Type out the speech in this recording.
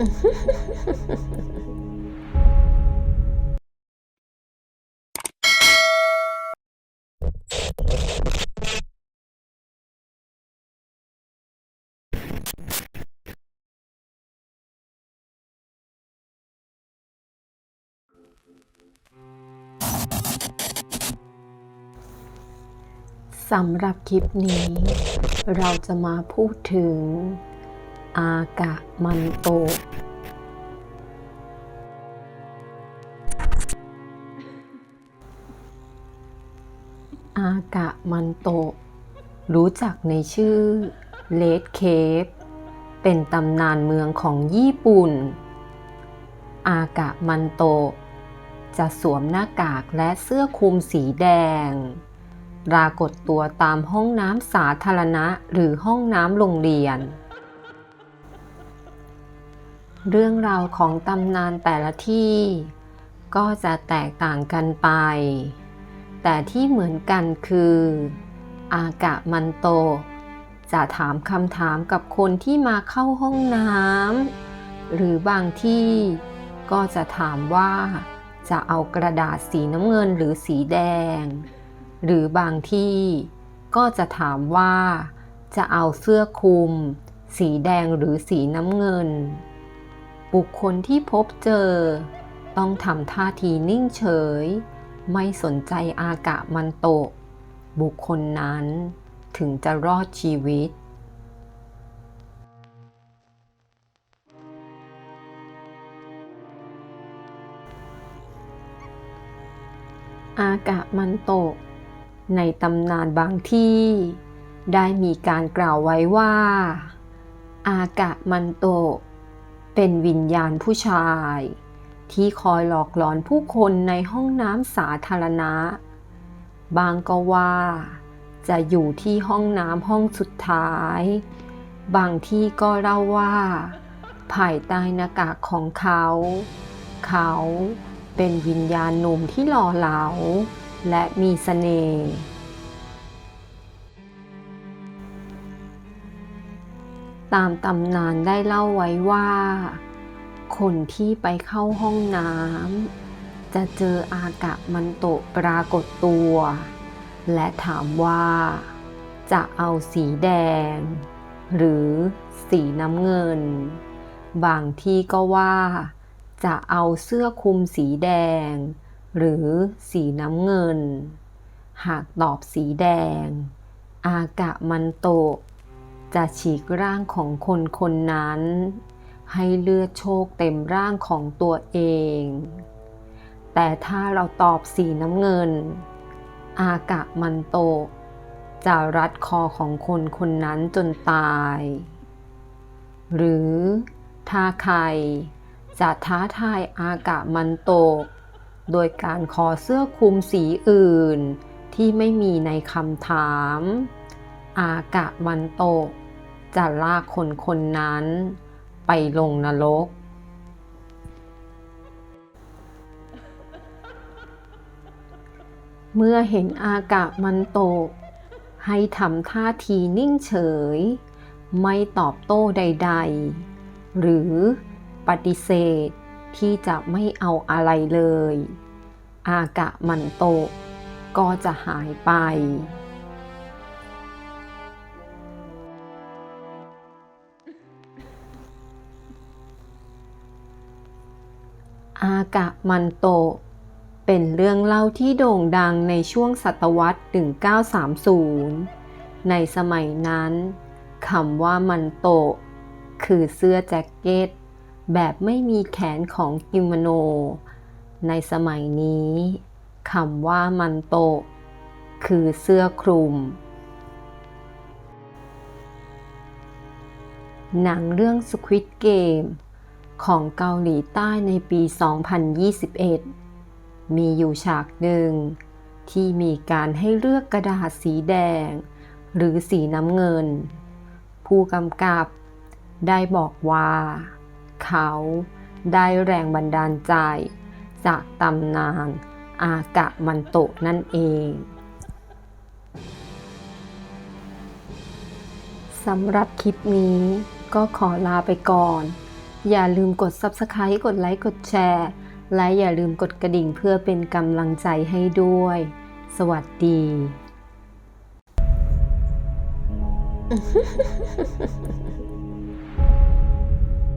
สำหรับคลิปนี้ เราจะมาพูดถึง อากะมันโต อากะมันโต รู้จักในชื่อเลดเคฟเป็นตำนานเมืองของญี่ปุ่น อากะมันโต จะสวมหน้ากากและเสื้อคลุมสีแดง ปรากฏตัวตามห้องน้ำสาธารณะหรือห้องน้ำโรงเรียน เรื่องราวของตำนานแต่ละที่ก็จะแตกต่างกันไป แต่ที่เหมือนกันคือ อากะมันโต จะถามคำถามกับคนที่มาเข้าห้องน้ำหรือบางที่ก็จะถามว่าจะเอากระดาษสีน้ำเงินหรือสีแดง หรือบางที่ก็จะถามว่าจะเอาเสื้อคลุม สีแดงหรือสีน้ำเงิน บุคคลที่พบเจอ ต้องทำท่าทีนิ่งเฉย ไม่สนใจอากะมันโตะ บุคคลนั้นถึงจะรอดชีวิต อากะมันโตะ ในตำนานบางที่ ได้มีการกล่าวไว้ว่า อากะมันโตะ เป็นวิญญาณผู้ชาย ที่คอยหลอกหลอนผู้คนในห้องน้ำสาธารณะ บางก็ว่า จะอยู่ที่ห้องน้ำห้องสุดท้าย บางที่ก็เล่าว่า ภายใต้หน้ากากของเขา เขาเป็นวิญญาณหนุ่มที่หล่อเหลา และมีเสน่ห์ ตามตำนานได้เล่าไว้ว่า คนที่ไปเข้าห้องน้ำจะเจออากะมันโตปรากฏตัว และถามว่าจะเอาสีแดง หรือสีน้ำเงิน บางที่ก็ว่าจะเอาเสื้อคลุมสีแดง หรือสีน้ำเงิน หากตอบสีแดง อากะมันโต จะฉีกร่างของคนคนนั้น ให้เลือดโชคเต็มร่างของตัวเอง แต่ถ้าเราตอบสีน้ำเงิน อากะมันโต จะรัดคอของคนคนนั้นจนตาย หรือถ้าใครจะท้าทายอากะมันโตโดยการขอเสื้อคลุมสีอื่นที่ไม่มีในคำถาม อากะมันโตจะลากคนคนนั้น ไปลงนรก เมื่อเห็นอากะมันโตให้ทำท่าทีนิ่งเฉย ไม่ตอบโต้ใด ๆ หรือปฏิเสธที่จะไม่เอาอะไรเลย อากะมันโตก็จะหายไปากะมันโต เป็นเรื่องเล่าที่โด่งดังในช่วงศตวรรษ 1930 ในสมัยนั้นคำว่ามันโต คือเสื้อแจ็คเก็ต แบบไม่มีแขนของกิโมโน ในสมัยนี้คำว่ามันโต คือเสื้อคลุม หนังเรื่อง Squid Game ของเกาหลีใต้ในปี 2021 มีอยู่ฉากหนึ่ง ที่มีการให้เลือกกระดาษสีแดง หรือสีน้ำเงิน ผู้กำกับได้บอกว่า เขาได้แรงบันดาลใจ จากตำนานอากะมันโตะนั่นเองสำหรับคลิปนี้ก็ขอลาไปก่อน อย่าลืมกด Subscribe กดไลค์ กดแชร์ และอย่าลืมกดกระดิ่งเพื่อเป็นกำลังใจให้ด้วย สวัสดี